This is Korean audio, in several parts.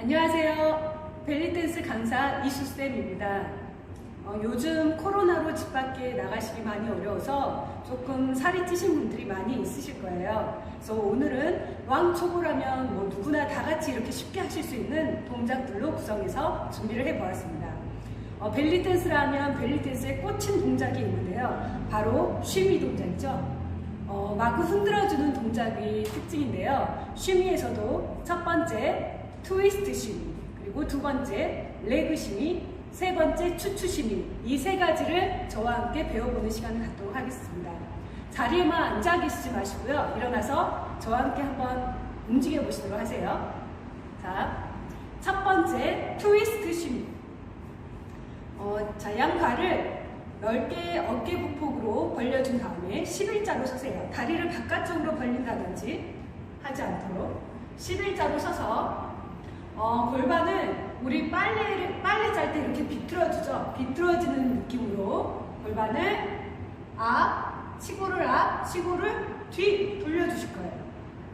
안녕하세요. 벨리댄스 강사 이수쌤입니다. 어, 요즘 코로나로 집 밖에 나가시기 많이 어려워서 조금 살이 찌신 분들이 많이 있으실 거예요. 그래서 오늘은 왕초보라면 뭐 누구나 다 같이 이렇게 쉽게 하실 수 있는 동작들로 구성해서 준비를 해보았습니다. 어, 벨리댄스라 하면 벨리댄스에 꽂힌 동작이 있는데요. 바로 쉼이 동작이죠. 어, 마구 흔들어주는 동작이 특징인데요. 쉼이에서도 첫 번째 트위스트 쉼이, 그리고 두 번째 레그 쉼이, 세 번째 추추 쉼이 이 세 가지를 저와 함께 배워보는 시간을 갖도록 하겠습니다. 자리에만 앉아 계시지 마시고요. 일어나서 저와 함께 한번 움직여 보시도록 하세요. 자, 첫 번째 트위스트 쉼이. 어, 자, 양발을 넓게 어깨 부폭으로 벌려준 다음에 11자로 서세요. 다리를 바깥쪽으로 벌린다든지 하지 않도록 11자로 서서 어, 골반을 우리 빨래를 빨래 잘 때 이렇게 비틀어주죠. 비틀어지는 느낌으로 골반을 앞, 치고를 앞, 치고를 뒤 돌려주실 거예요.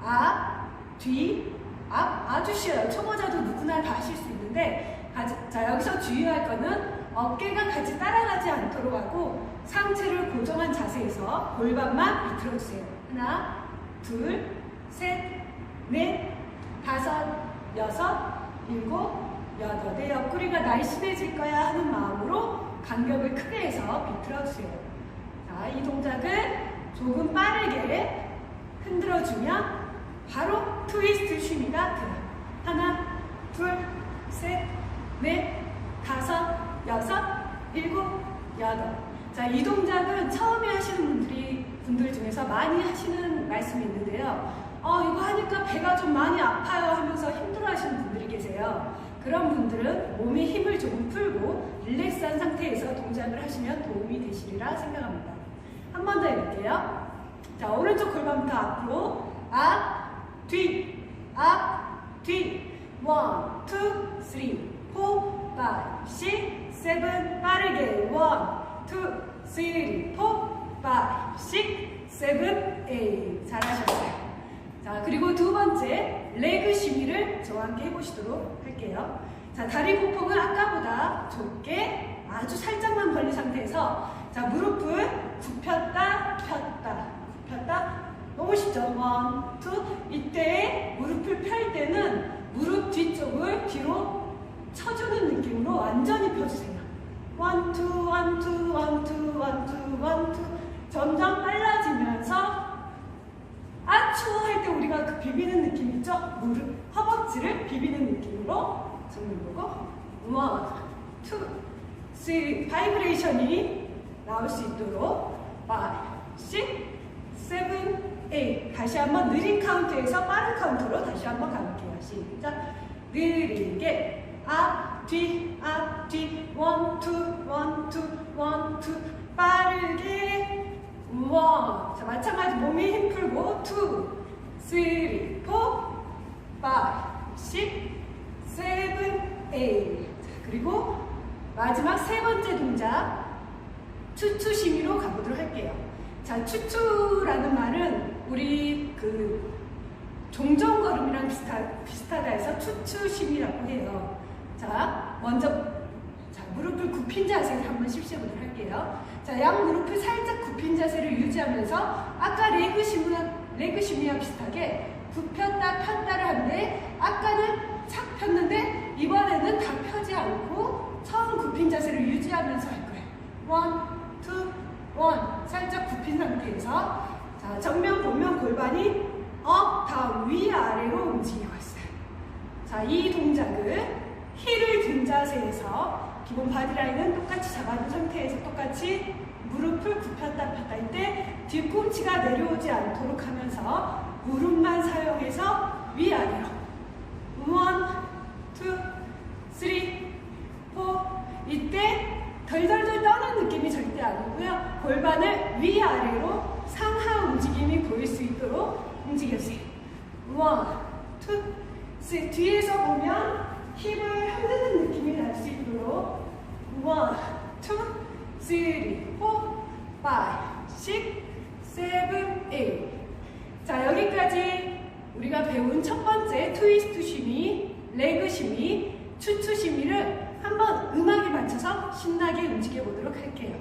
앞, 뒤, 앞 아주 쉬워요. 초보자도 누구나 다 하실 수 있는데 가- 자 여기서 주의할 거는 어깨가 같이 따라가지 않도록 하고 상체를 고정한 자세에서 골반만 비틀어주세요. 하나, 둘, 셋, 넷, 다섯, 여섯, 일곱, 여덟. 내 옆구리가 날씬해질 거야 하는 마음으로 간격을 크게 해서 비틀어주세요. 자, 이 동작을 조금 빠르게 흔들어주면 바로 트위스트 쉼이가 돼요. 하나, 둘, 셋, 넷, 다섯, 여섯, 일곱, 여덟. 자, 이 동작은 처음에 하시는 분들이 분들 중에서 많이 하시는 말씀이 있는데요. 어, 이거 하니까 배가 좀 많이 아파요 하면서 힘들어 하시는 분들이 계세요. 그런 분들은 몸에 힘을 조금 풀고 릴렉스한 상태에서 동작을 하시면 도움이 되시리라 생각합니다. 한 번 더 해볼게요. 자, 오른쪽 골반부터 앞으로 앞, 뒤, 앞, 뒤. 원, 투, 쓰리, 포, 파이, 식, 세븐. 빠르게 원, 투, 쓰리, 포, 파이, 식, 세븐, 에잇. 잘하셨어요. 자, 그리고 두 번째, 레그 시미를 저와 함께 해보시도록 할게요. 자, 다리 보폭은 아까보다 좁게 아주 살짝만 벌린 상태에서 자, 무릎을 굽혔다, 폈다, 굽혔다. 너무 쉽죠? 원, 투. 이때 무릎을 펼 때는 무릎 뒤쪽을 뒤로 쳐주는 느낌으로 완전히 펴주세요. 원, 투, 원, 투, 원, 투, 원, 투, 원, 투. 점점 빨라지면서 아추 할때 우리가 그 비비는 느낌 있죠? 무릎, 허벅지를 비비는 느낌으로 잡는 거고. 원, 투, 쓰리 바이브레이션이 나올 수 있도록. 파이, 식, 다시 한번 느린 카운트에서 빠른 카운트로 다시 한번 가볼게요. 시작. 느리게. 앞, 뒤, 앞, 뒤. 원, 투, 원, 투, 원, 투 빠르게. 원. 자, 마찬가지 몸에 힘 쓰리, 포, 파이, 식, 세븐, 에잇. 자, 그리고 마지막 세 번째 동작 추추 심이로 가보도록 할게요. 자, 추추라는 말은 우리 그 종종걸음이랑 비슷하, 비슷하다 해서 추추 심이라고 해요. 자, 먼저 자, 무릎을 굽힌 자세를 한번 실시해 보도록 할게요. 자, 양 무릎을 살짝 굽힌 자세를 유지하면서 아까 레그 심이와 레그 심이와 비슷하게 굽혔다 폈다를 하는데 아까는 착 폈는데 이번에는 다 펴지 않고 처음 굽힌 자세를 유지하면서 할 거예요. 원, 투, 원. 살짝 굽힌 상태에서 자, 정면 보면 골반이 업, 다운, 위, 아래로 움직이고 있어요. 자, 이 동작을 힐을 든 자세에서 기본 바디라인은 똑같이 잡아둔 상태에서 똑같이 무릎을 굽혔다 할때 뒤꿈치가 내려오지 않도록 하면서 무릎만 사용해서 위아래로. 원, 투, 쓰리, 포. 이때 덜덜덜 떠는 느낌이 절대 아니고요. 골반을 위아래로 상하 움직임이 보일 수 있도록 움직여주세요. 원, 투, 쓰리. 뒤에서 보면 힙을 흔드는 느낌이 날수 5, 6, 7, 8. 자, 여기까지 우리가 배운 첫 번째 트위스트 쉬미, 레그 쉬미, 추추 쉬미를 한번 음악에 맞춰서 신나게 움직여 보도록 할게요.